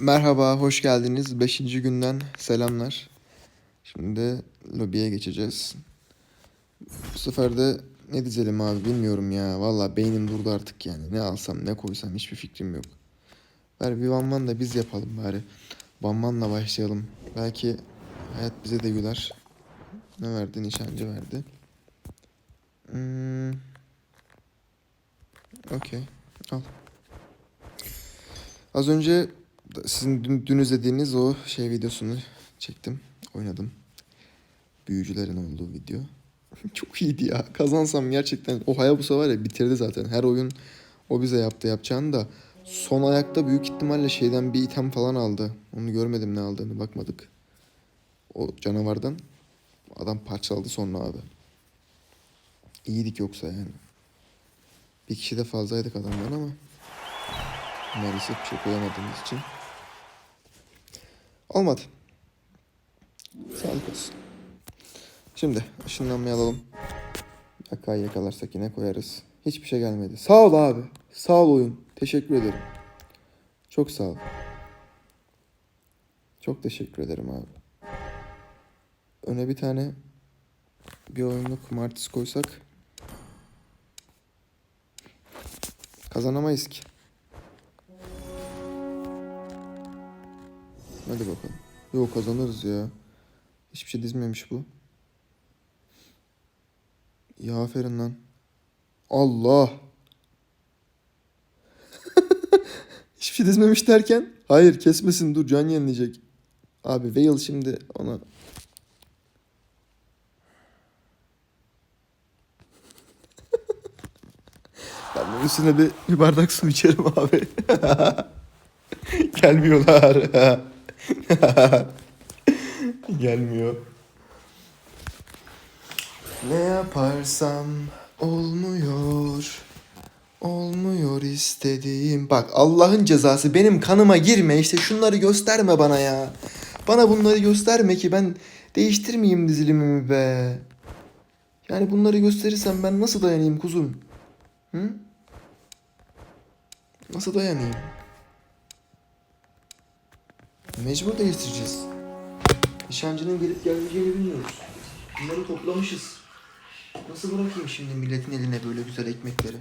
Merhaba, hoş geldiniz. Beşinci günden selamlar. Şimdi lobiye geçeceğiz. Bu sefer de ne dizelim abi bilmiyorum ya. Valla beynim durdu artık yani. Ne alsam ne koysam hiçbir fikrim yok. Ver bir Van Van da biz yapalım bari. Van Van'la başlayalım. Belki hayat bize de güler. Ne verdi? Nişancı verdi. Hmm. Okey. Al. Az önce sizin dün, dün izlediğiniz o şey videosunu çektim. Oynadım. Büyücülerin olduğu video. Çok iyiydi ya. Kazansam gerçekten o Hayabusa var ya bitirdi zaten. Her oyun o bize yaptı yapacağını da. Son ayakta büyük ihtimalle şeyden bir item falan aldı. Onu görmedim ne aldığını bakmadık. O canavardan. Adam parçaladı sonra abi. İyiydik yoksa yani. Bir kişi de fazlaydık adamdan ama. Maalesef bir şey koyamadığımız için. Olmadı. Sağlık olsun. Şimdi ışınlanmayı alalım. Yakayı yakalarsak yine koyarız. Hiçbir şey gelmedi. Sağ ol abi. Sağ ol oyun. Teşekkür ederim. Çok sağ ol. Çok teşekkür ederim abi. Öne bir tane bir oyunluk Martis koysak kazanamayız ki. Hadi bakalım. Yok kazanırız ya. Hiçbir şey dizmemiş bu. Ya aferin lan. Allah. Hiçbir şey dizmemiş derken. Hayır kesmesin dur can yenileyecek. Abi Veil şimdi ona... ben üstüne bir, bir bardak su içerim abi. Gelmiyorlar. Gelmiyor. Ne yaparsam olmuyor. Olmuyor istediğim. Bak Allah'ın cezası benim kanıma girme. İşte şunları gösterme bana ya. Bana bunları gösterme ki ben değiştirmeyeyim dizilimimi be. Yani bunları gösterirsem ben nasıl dayanayım kuzum? Hı? Nasıl dayanayım? Mecbur değiştireceğiz. Nişancının gelip gelmeyeceğini bilmiyoruz. Bunları toplamışız. Nasıl bırakayım şimdi milletin eline böyle güzel ekmekleri?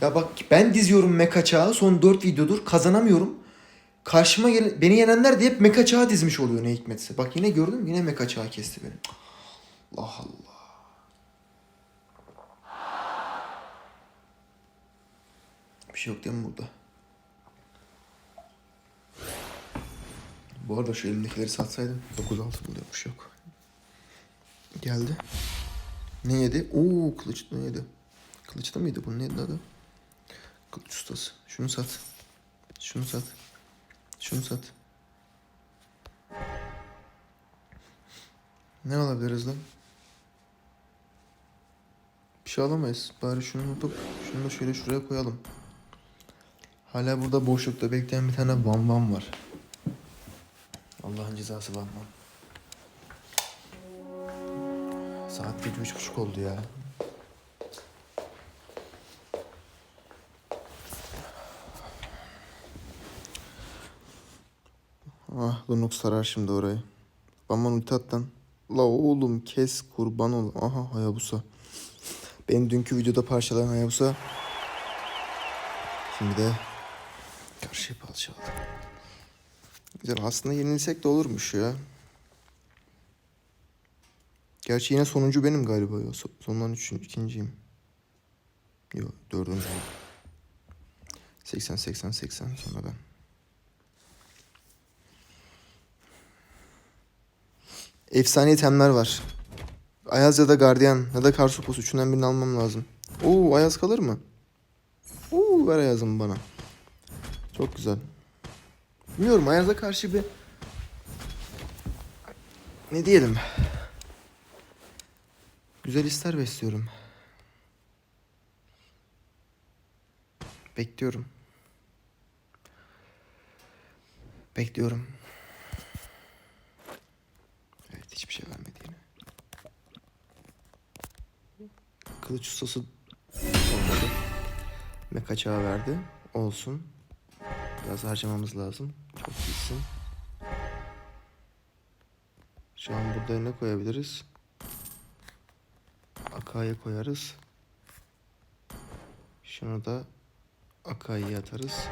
Ya bak ben diziyorum meka çağı son 4 videodur kazanamıyorum. Karşıma gelen, beni yenenler de hep meka çağı dizmiş oluyor ne hikmetse. Bak yine gördün mü yine meka çağı kesti beni. Allah Allah. Bir şey yok değil mi burada? Bu arada şu elimdekileri satsaydım 9-6 buluyormuş yok. Geldi. Ne yedi? Oo kılıç ne yedi? Kılıçta mıydı bu? Neydi adı? Kılıç ustası. Şunu sat. Şunu sat. Şunu sat. Ne alabiliriz lan? Bir şey alamayız. Bari şunu yapıp şunu da şöyle şuraya koyalım. Hala burada boşlukta bekleyen bir tane bam bam var. Allah'ın cezası bam. Saat gece üç buçuk oldu ya. Ah Lunux sarar şimdi orayı. Aman ulti. La oğlum kes kurban ol. Aha Hayabusa. Benim dünkü videoda parçalayan Hayabusa. Şimdi de karşıya parçaladı. Güzel aslında yenilsek de olurmuş ya. Gerçi yine sonuncu benim galiba ya. So- Sondan üçüncü, ikinciyim. Yok dördüncü. 80 80 80 sonra ben. Efsane itemler var. Ayaz ya da Guardian ya da Karsopos üçünden birini almam lazım. Oo Ayaz kalır mı? Oo ver Ayaz'ımı bana. Çok güzel. Bilmiyorum Ayaz'a karşı bir... Ne diyelim? Güzel hisler besliyorum. Bekliyorum. Bekliyorum. Evet hiçbir şey vermedi yine. Kılıç ustası olmadı. Meka çağı verdi. Olsun. Biraz harcamamız lazım. İyisin. Şu an burada ne koyabiliriz? Akai'ye koyarız. Şunu da Akai'ye atarız.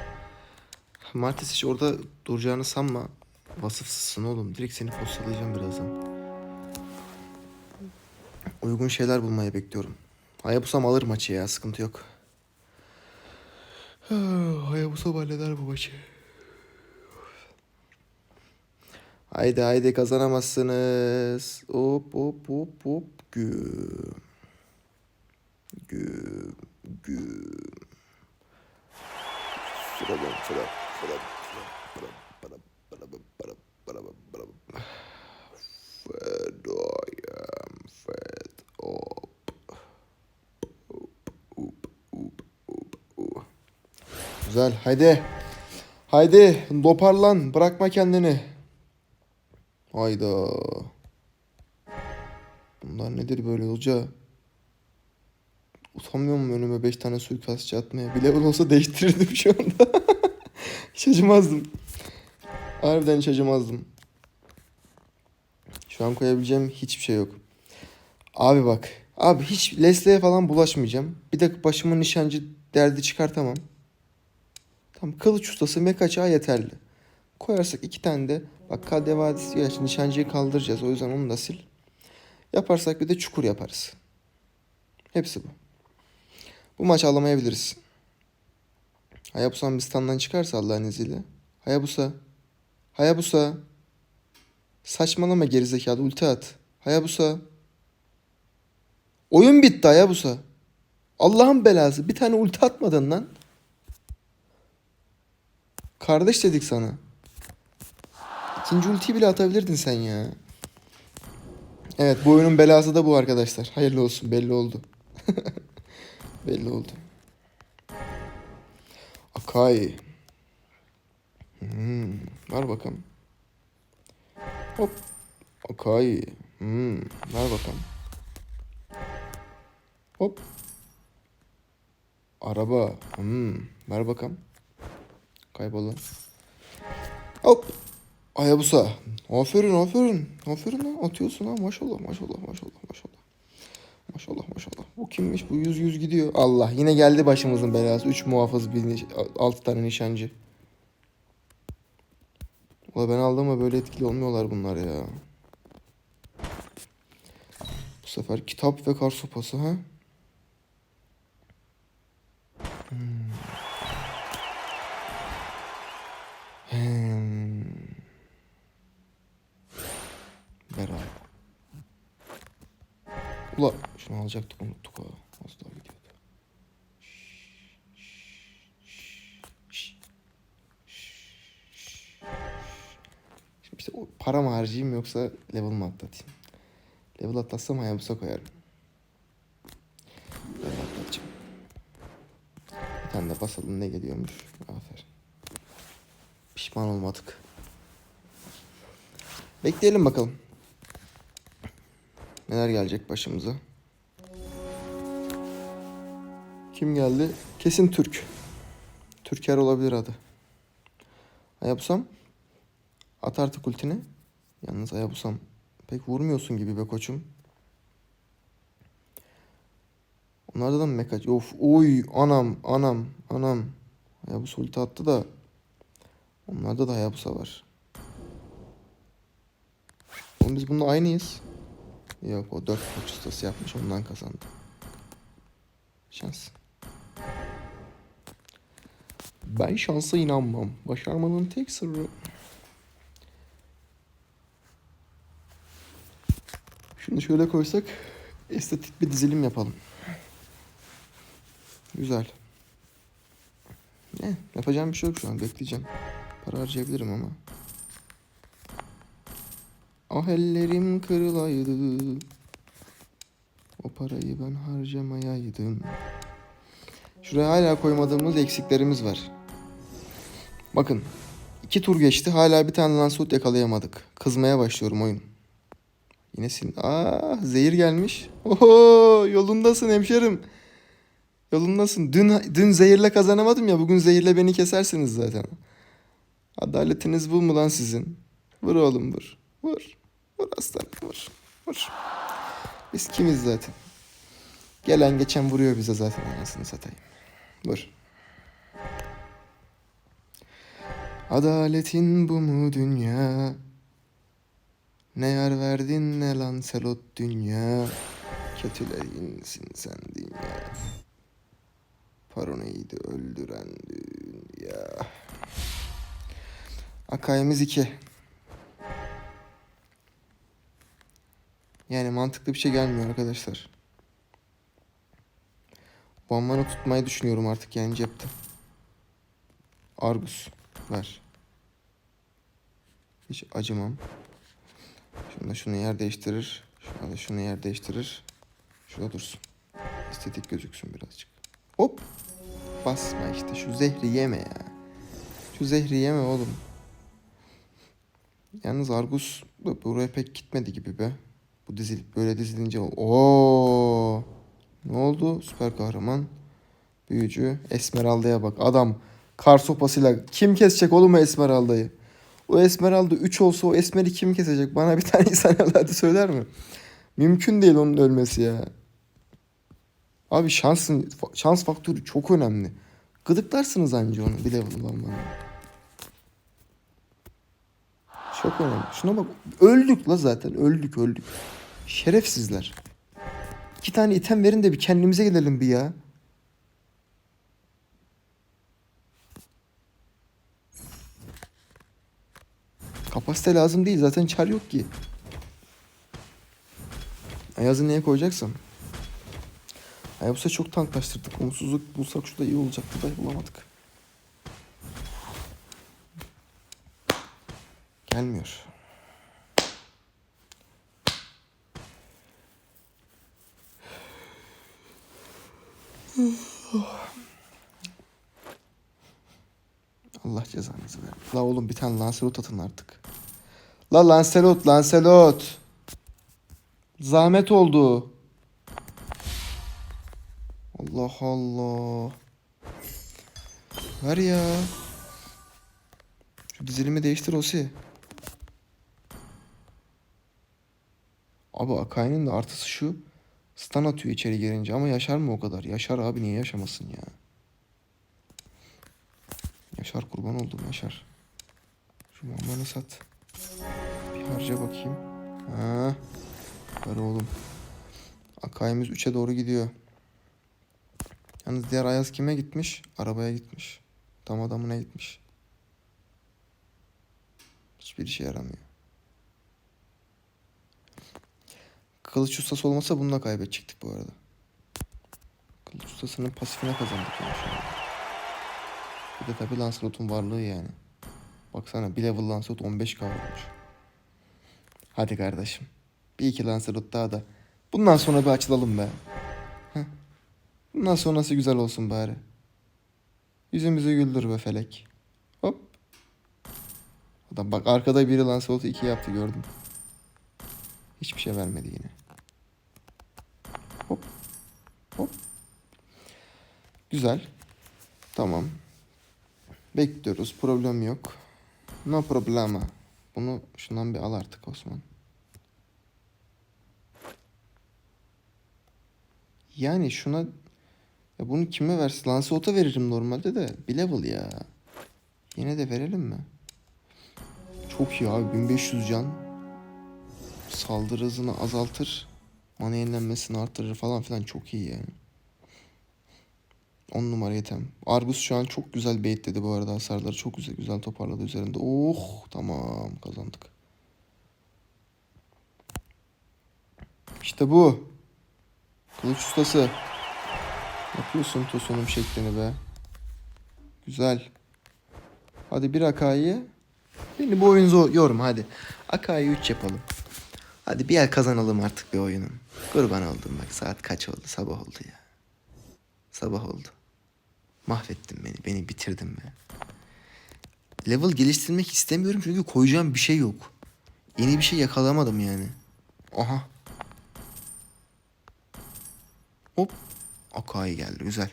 Martis hiç orada duracağını sanma. Vasıfsızsın oğlum. Direkt seni postalayacağım birazdan. Uygun şeyler bulmayı bekliyorum. Hayabusam alır maçı ya. Sıkıntı yok. Hayabusa halleder bu maçı. Haydi haydi kazanamazsınız. Hop hop hop hop. Güm. Güm. Güm. Fıralım fıralım fıralım. Fed I am fed up, up, up. Güzel haydi. Haydi toparlan bırakma kendini. Hayda. Bunlar nedir böyle hoca? Utanmıyor mu önüme 5 tane suikastçı atmaya? Bir level olsa değiştirirdim şu anda. hiç acımazdım. Harbiden hiç. Şu an koyabileceğim hiçbir şey yok. Abi bak. Abi hiç Leslie'ye falan bulaşmayacağım. Bir de başıma nişancı derdi çıkartamam. Tamam kılıç ustası mekaça yeterli. Koyarsak iki tane de bak KD Vadisi şimdi nişancıyı kaldıracağız. O yüzden onu da sil. Yaparsak bir de çukur yaparız. Hepsi bu. Bu maç alamayabiliriz. Hayabusa'nın bir standdan çıkarsa Allah'ın izniyle. Hayabusa. Hayabusa. Saçmalama gerizekalı ulti at. Hayabusa. Oyun bitti Hayabusa. Allah'ın belası. Bir tane ulti atmadın lan. Kardeş dedik sana. İkinci ultiyi bile atabilirdin sen ya. Evet bu oyunun belası da bu arkadaşlar. Hayırlı olsun belli oldu. belli oldu. Akai. Hmm, ver bakalım. Hop. Akai. Hmm, ver bakalım. Hop. Araba. Hmm, ver bakalım. Kaybolun. Hop. Hayabusa. Aferin aferin. Aferin lan atıyorsun ha maşallah maşallah maşallah maşallah. Maşallah maşallah. Bu kimmiş bu yüz yüz gidiyor. Allah yine geldi başımızın belası. Üç muhafız bir altı tane nişancı. Ulan ben aldığıma böyle etkili olmuyorlar bunlar ya. Bu sefer kitap ve kar sopası ha. Hmm. Hmm. Beraber. Ula şunu alacaktık unuttuk ha. Az daha gidiyordu. Şimdi işte o para mı harcayayım yoksa level mı atlatayım? Level atlatsam Hayabusa koyarım. Level atlatacağım. Bir tane de basalım ne geliyormuş. Aferin. Pişman olmadık. Bekleyelim bakalım. Neler gelecek başımıza. Kim geldi? Kesin Türk. Türker olabilir adı. Ayabusam. At artık ultini. Yalnız Ayabusam pek vurmuyorsun gibi be koçum. Onlarda da mı mekaç? Of oy anam anam anam. Hayabusa ulti attı da. Onlarda da Hayabusa var. Oğlum biz bununla aynıyız. Yok o dört koç ustası yapmış ondan kazandı. Şans. Ben şansa inanmam. Başarmanın tek sırrı. Şunu şöyle koysak estetik bir dizilim yapalım. Güzel. Ne? Yapacağım bir şey yok şu an. Bekleyeceğim. Para harcayabilirim ama. Ah ellerim kırılaydı. O parayı ben harcamayaydım. Şuraya hala koymadığımız eksiklerimiz var. Bakın. iki tur geçti. Hala bir tane Lancelot yakalayamadık. Kızmaya başlıyorum oyun. Yine sin... Aa, zehir gelmiş. Oho, yolundasın hemşerim. Yolundasın. Dün dün zehirle kazanamadım ya. Bugün zehirle beni kesersiniz zaten. Adaletiniz bu mu lan sizin? Vur oğlum vur. Vur. Vur aslanım vur. Vur. Biz kimiz zaten? Gelen geçen vuruyor bize zaten anasını satayım. Vur. Adaletin bu mu dünya? Ne yer verdin ne Lancelot dünya? Kötülerinsin sen dünya. Paranoidi öldüren dünya. Akayemiz 2. Yani mantıklı bir şey gelmiyor arkadaşlar. Bambanı tutmayı düşünüyorum artık yani cepte. Argus ver. Hiç acımam. Şunu da şunu yer değiştirir. Şuna da şunu yer değiştirir. Şurada dursun. Estetik gözüksün birazcık. Hop. Basma işte şu zehri yeme ya. Şu zehri yeme oğlum. Yalnız Argus da buraya pek gitmedi gibi be. Bu dizilip böyle dizilince o ne oldu? Süper kahraman. Büyücü. Esmeralda'ya bak. Adam kar sopasıyla kim kesecek oğlum Esmeralda'yı? O Esmeralda 3 olsa o Esmer'i kim kesecek? Bana bir tane insan evladı söyler mi? Mümkün değil onun ölmesi ya. Abi şansın şans faktörü çok önemli. Gıdıklarsınız anca onu bir level bana. Çok önemli. Şuna bak. Öldük la zaten. Öldük öldük. Şerefsizler. İki tane item verin de bir kendimize gelelim bir ya. Kapasite lazım değil. Zaten çar yok ki. Ayaz'ı neye koyacaksam. Ayaz'a çok tanklaştırdık. Umutsuzluk bulsak şurada iyi olacaktı da bulamadık. Gelmiyor. Allah cezanızı ver. La oğlum bir tane Lancelot atın artık. La Lancelot, Lancelot. Zahmet oldu. Allah Allah. Ver ya. Şu dizilimi değiştir Osi. Abi Akai'nin de artısı şu. Stun atıyor içeri girince ama yaşar mı o kadar? Yaşar abi niye yaşamasın ya? Yaşar kurban oldum Yaşar. Şu mambanı sat. Bir harca bakayım. Ha. Ver oğlum. Akai'miz 3'e doğru gidiyor. Yalnız diğer Ayaz kime gitmiş? Arabaya gitmiş. Tam adamına gitmiş. Hiçbir işe yaramıyor. Kılıç ustası olmasa bununla kaybedecektik bu arada. Kılıç ustasının pasifine kazandık yani şu anda. Bir de tabi Lancelot'un varlığı yani. Baksana bir level Lancelot 15k olmuş. Hadi kardeşim. Bir iki Lancelot daha da. Bundan sonra bir açılalım be. Heh. Bundan sonrası güzel olsun bari. Yüzümüzü güldür be felek. Hop. Adam bak arkada biri Lancelot'u iki yaptı gördüm. Hiçbir şey vermedi yine. Hop. Güzel. Tamam. Bekliyoruz. Problem yok. No problema. Bunu şundan bir al artık Osman. Yani şuna ya bunu kime versin? Lancelot'a veririm normalde de. Bir level ya. Yine de verelim mi? Çok iyi abi. 1500 can. Saldırı hızını azaltır. Mana yenilenmesini artırır falan filan. Çok iyi yani. 10 numara item. Argus şu an çok güzel baitledi bu arada. Hasarları çok güzel güzel toparladı üzerinde. Oh tamam kazandık. İşte bu. Kılıç ustası. Yapıyorsun tosunum şeklini be. Güzel. Hadi bir Akai'ye. Beni bu oyun zor yorum hadi. Akai'yi 3 yapalım. Hadi bir el kazanalım artık bir oyunu. Kurban oldum bak saat kaç oldu sabah oldu ya. Sabah oldu. Mahvettin beni. Beni bitirdin be. Level geliştirmek istemiyorum çünkü koyacağım bir şey yok. Yeni bir şey yakalamadım yani. Aha. Hop. Akai geldi. Güzel.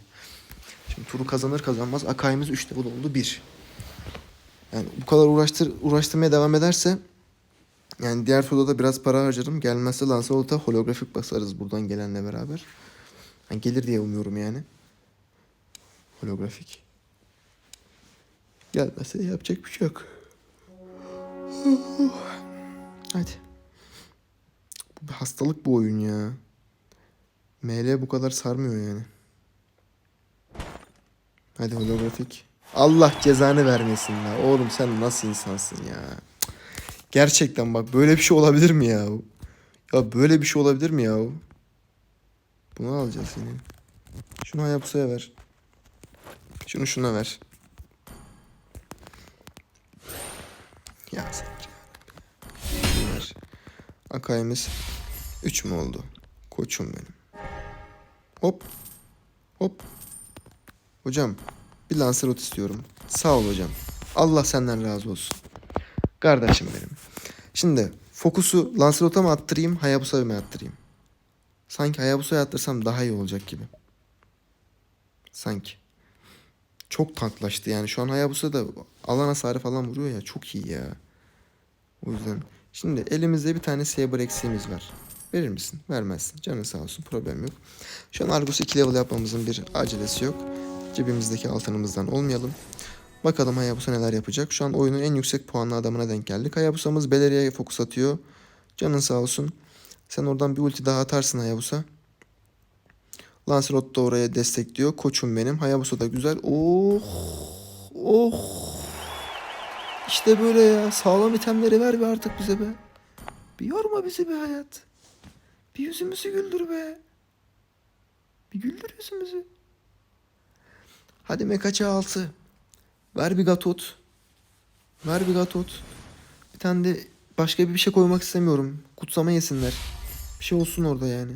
Şimdi turu kazanır kazanmaz Akai'miz 3 level oldu 1. Yani bu kadar uğraştır, uğraştırmaya devam ederse yani diğer turda da biraz para harcarım. Gelmezse Lancelot'a holografik basarız buradan gelenle beraber. Yani gelir diye umuyorum yani. Holografik. Gelmezse yapacak bir şey yok. Hadi. Bu bir hastalık bu oyun ya. ML bu kadar sarmıyor yani. Hadi holografik. Allah cezanı vermesin la. Oğlum sen nasıl insansın ya? Gerçekten bak böyle bir şey olabilir mi ya? Ya böyle bir şey olabilir mi ya? Bunu alacağız yine. Şunu Hayabusa'ya ver. Şunu şuna ver. Ya sen ver. Akayımız 3 mü oldu? Koçum benim. Hop. Hop. Hocam bir Lancelot istiyorum. Sağ ol hocam. Allah senden razı olsun. Kardeşim benim. Şimdi fokusu Lancelot'a mı attırayım, Hayabusa'ya mı attırayım? Sanki Hayabusa'ya attırsam daha iyi olacak gibi. Sanki. Çok tanklaştı yani. Şu an Hayabusa da alan hasarı falan vuruyor ya. Çok iyi ya. O yüzden. Şimdi elimizde bir tane Saber eksiğimiz var. Verir misin? Vermezsin. Canın sağ olsun. Problem yok. Şu an Argus 2 level yapmamızın bir acelesi yok. Cebimizdeki altınımızdan olmayalım. Bakalım Hayabusa neler yapacak. Şu an oyunun en yüksek puanlı adamına denk geldik. Hayabusa'mız Beleria'ya fokus atıyor. Canın sağ olsun. Sen oradan bir ulti daha atarsın Hayabusa. Lancelot da oraya destekliyor. Koçum benim. Hayabusa da güzel. Oh. Oh. İşte böyle ya. Sağlam itemleri ver be artık bize be. Bir yorma bizi be hayat. Bir yüzümüzü güldür be. Bir güldür yüzümüzü. Hadi Mekaça 6. Ver bir gatot. Ver bir gatot. Bir tane de başka bir şey koymak istemiyorum. Kutsama yesinler. Bir şey olsun orada yani.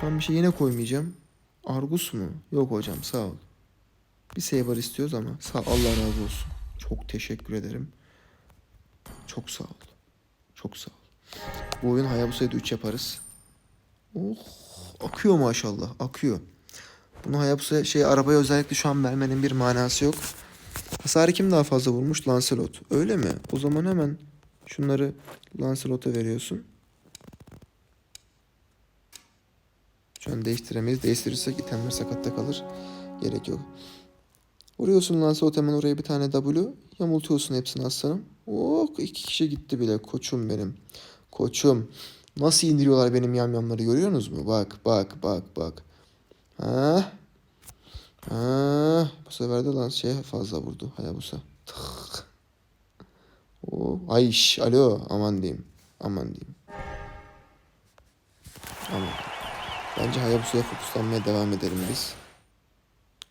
Şu an bir şey yine koymayacağım. Argus mu? Yok hocam sağ ol. Bir Saber istiyoruz ama sağ Allah razı olsun. Çok teşekkür ederim. Çok sağ ol. Çok sağ ol. Bu oyun Hayabusa'ya da 3 yaparız. Oh akıyor maşallah akıyor. Bunu Hayabusa'ya şey arabaya özellikle şu an vermenin bir manası yok. Hasarı kim daha fazla vurmuş? Lancelot. Öyle mi? O zaman hemen şunları Lancelot'a veriyorsun. Şu an değiştiremeyiz. Değiştirirsek itemler sakatta kalır. Gerek yok. Vuruyorsun Lancelot hemen oraya bir tane W. Yamultuyorsun hepsini aslanım. Oh iki kişi gitti bile. Koçum benim. Koçum. Nasıl indiriyorlar benim yamyamları görüyorsunuz mu? Bak bak bak bak. Ha? Ha? Bu sefer de lan şey fazla vurdu Hayabusa. Tık. Oh. Ay şş, alo aman diyeyim. Aman diyeyim. Aman. Bence Hayabusa'ya fokuslanmaya devam edelim biz.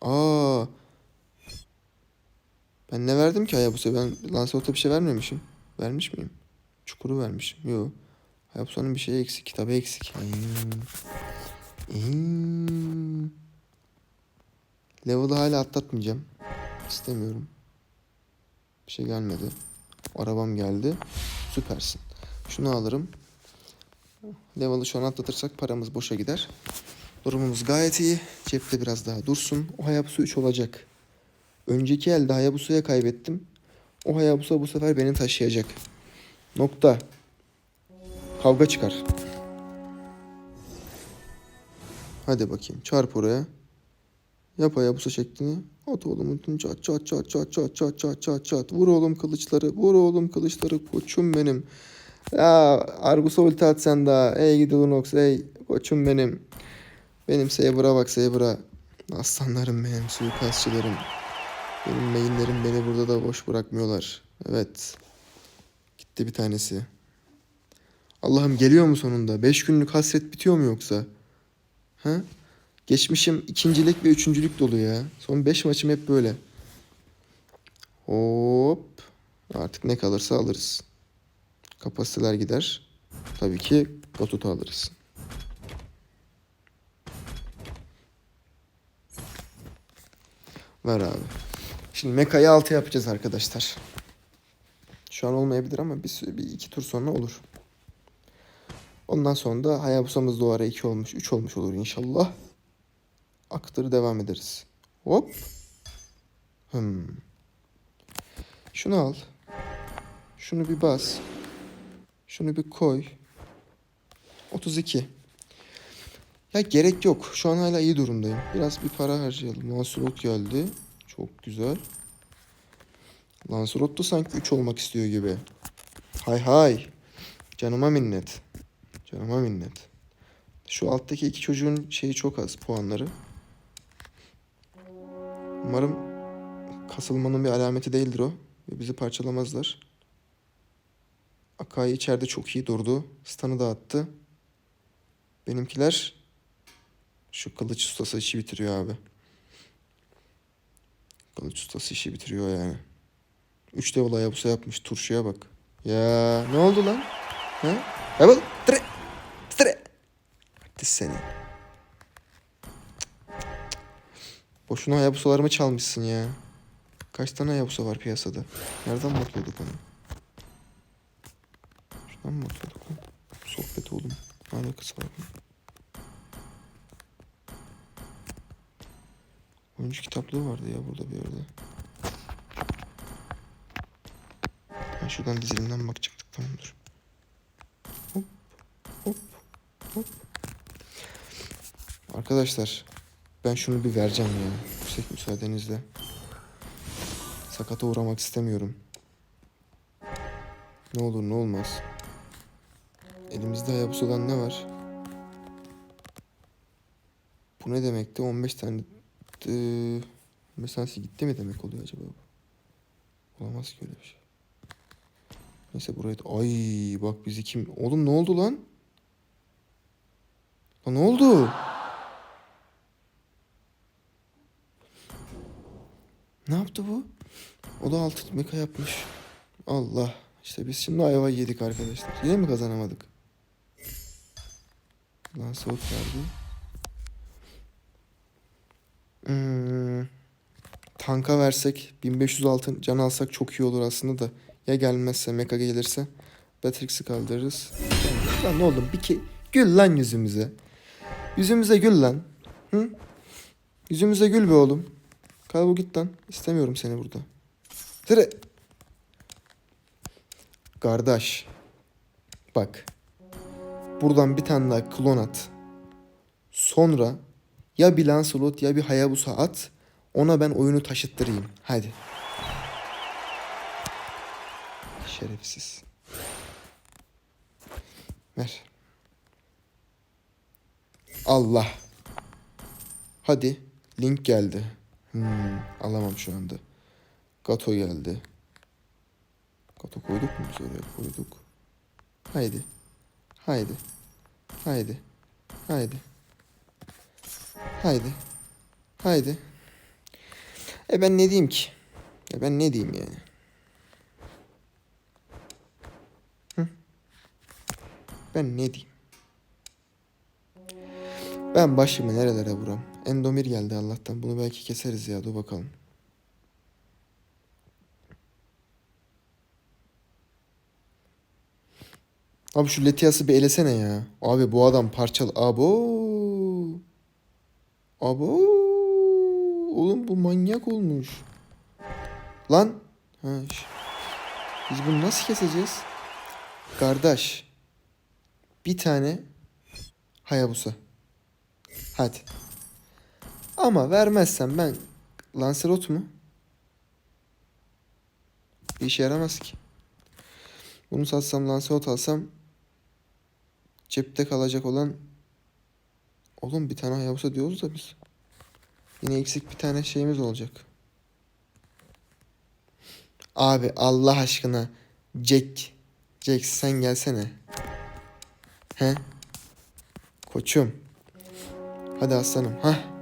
Aa. Ben ne verdim ki Hayabusa'ya? Ben Lancelot'a bir şey vermemişim. Vermiş miyim? Çukuru vermişim. Yok. Hayabusa'nın bir şeyi eksik. Kitabı eksik. Hmm. Hmm. Level'ı hala atlatmayacağım. İstemiyorum. Bir şey gelmedi. Arabam geldi. Süpersin. Şunu alırım. Level'ı şu an atlatırsak paramız boşa gider. Durumumuz gayet iyi. Cepte biraz daha dursun. O Hayabusa 3 olacak. Önceki elde Hayabusa'ya kaybettim. O Hayabusa bu sefer beni taşıyacak. Nokta. Kavga çıkar. Hadi bakayım. Çarp oraya. Yap Hayabusa şeklini. At oğlum. Çat çat çat çat çat çat çat çat çat. Vur oğlum kılıçları. Vur oğlum kılıçları. Koçum benim. Ya Argus'a ulti at sen daha. Ey gidi Lunox ey. Koçum benim. Benim Saber'a bak Saber'a. Aslanlarım benim. Suikastçılarım. Benim mainlerim beni burada da boş bırakmıyorlar. Evet. Gitti bir tanesi. Allah'ım geliyor mu sonunda? 5 günlük hasret bitiyor mu yoksa? Ha? Geçmişim ikincilik ve üçüncülük dolu ya. Son 5 maçım hep böyle. Hop. Artık ne kalırsa alırız. Kapasiteler gider. Tabii ki Batut'u alırız. Ver abi. Şimdi Meka'yı 6 yapacağız arkadaşlar. Şu an olmayabilir ama bir, bir iki tur sonra olur. Ondan sonra da Hayabusa'mız doğara 2 olmuş. 3 olmuş olur inşallah. Aktır devam ederiz. Hop. Hmm. Şunu al. Şunu bir bas. Şunu bir koy. 32. Ya gerek yok. Şu an hala iyi durumdayım. Biraz bir para harcayalım. Lancelot geldi. Çok güzel. Lancelot da sanki 3 olmak istiyor gibi. Hay hay. Canıma minnet. Canıma minnet. Şu alttaki iki çocuğun şeyi çok az puanları. Umarım kasılmanın bir alameti değildir o. Ve bizi parçalamazlar. Akai içeride çok iyi durdu. Stan'ı dağıttı. Benimkiler şu kılıç ustası işi bitiriyor abi. Kılıç ustası işi bitiriyor yani. Üç level ayabusa yapmış. Turşuya bak. Ya ne oldu lan? Ha? Level 3. Hadi seni. Boşuna hayabusalarımı çalmışsın ya. Kaç tane hayabusa var piyasada? Nereden bakıyorduk onu? Şuradan mı bakıyorduk lan? Sohbet oğlum. Ne alakası var bunun? Oyuncu kitaplığı vardı ya burada bir yerde. Ha şuradan dizilimden bakacaktık tamamdır. Hop hop hop. Arkadaşlar ben şunu bir vereceğim ya. Yüksek müsaadenizle. Sakata uğramak istemiyorum. Ne olur ne olmaz. Elimizde Hayabusa'dan ne var? Bu ne demekti? 15 tane... Ee, 15 tanesi gitti mi demek oluyor acaba bu? Olamaz ki öyle bir şey. Neyse buraya da... Ay bak bizi kim... Oğlum ne oldu lan? Lan ne oldu? Ne yaptı bu? O da altı meka yapmış. Allah. İşte biz şimdi ayva yedik arkadaşlar. Yine mi kazanamadık? Lan soğuk geldi. Hmm. Tanka versek 1500 altın can alsak çok iyi olur aslında da. Ya gelmezse meka gelirse Batrix'i kaldırırız. Lan oğlum bir ki gül lan yüzümüze. Yüzümüze gül lan. Hı? Yüzümüze gül be oğlum. Kaybol git lan. İstemiyorum seni burada. Tire. Kardeş. Bak. Buradan bir tane daha klon at. Sonra ya bir Lancelot ya bir Hayabusa at. Ona ben oyunu taşıttırayım. Hadi. Şerefsiz. Ver. Allah. Hadi. Link geldi. Hmm, alamam şu anda. Gato geldi. Gato koyduk mu biz oraya? Koyduk. Haydi. Haydi. Haydi. Haydi. Haydi. Haydi. E ben ne diyeyim ki? E ben ne diyeyim yani? Ben ne diyeyim? Ben başımı nerelere vuram? Endomir geldi Allah'tan. Bunu belki keseriz ya. Dur bakalım. Abi şu Letias'ı bir elesene ya. Abi bu adam parçalı. Abo. Abo. Oğlum bu manyak olmuş. Lan. Ha, Biz bunu nasıl keseceğiz? Kardeş. Bir tane Hayabusa. Hadi. Ama vermezsen ben Lancelot mu? Bir işe yaramaz ki. Bunu satsam Lancelot alsam cepte kalacak olan Oğlum bir tane Hayabusa diyoruz da biz. Yine eksik bir tane şeyimiz olacak. Abi Allah aşkına Jack. Jack sen gelsene. He? Koçum. Hadi aslanım. Ha.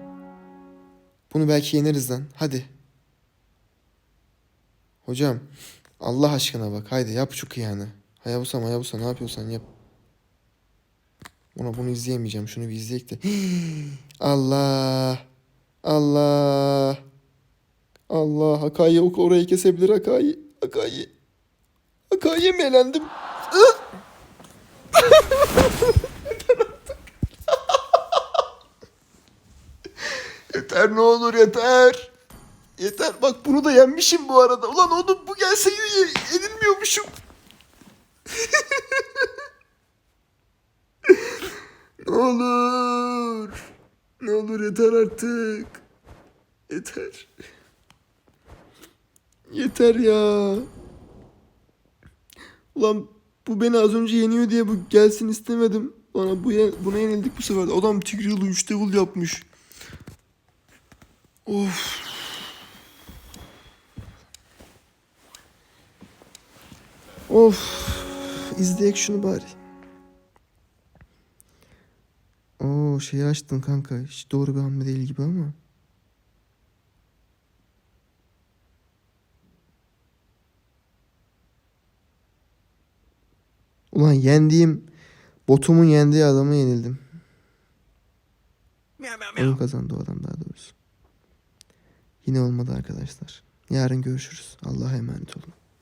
Bunu belki yeneriz lan. Hadi. Hocam. Allah aşkına bak. Haydi yap şu kıyanı. Hayabusa Hayabusa ne yapıyorsan yap. Ona bunu izleyemeyeceğim. Şunu bir izleyek de. Allah. Allah. Allah. Hakai ok orayı kesebilir Hakai. Hakai. Hakai'ye mi Yeter ne olur yeter. Yeter bak bunu da yenmişim bu arada. Ulan oğlum bu gelseydi ye- yenilmiyormuşum. ne olur. Ne olur yeter artık. Yeter. Yeter ya. Ulan bu beni az önce yeniyor diye bu gelsin istemedim. Bana bu buna yenildik bu sefer. Adam Tigreal'ı 3 level yapmış. Of. Of. İzleyek şunu bari. Oo şeyi açtın kanka. Hiç doğru bir hamle değil gibi ama. Ulan yendiğim botumun yendiği adamı yenildim. Oyun kazandı o adam daha doğrusu. Yine olmadı arkadaşlar. Yarın görüşürüz. Allah'a emanet olun.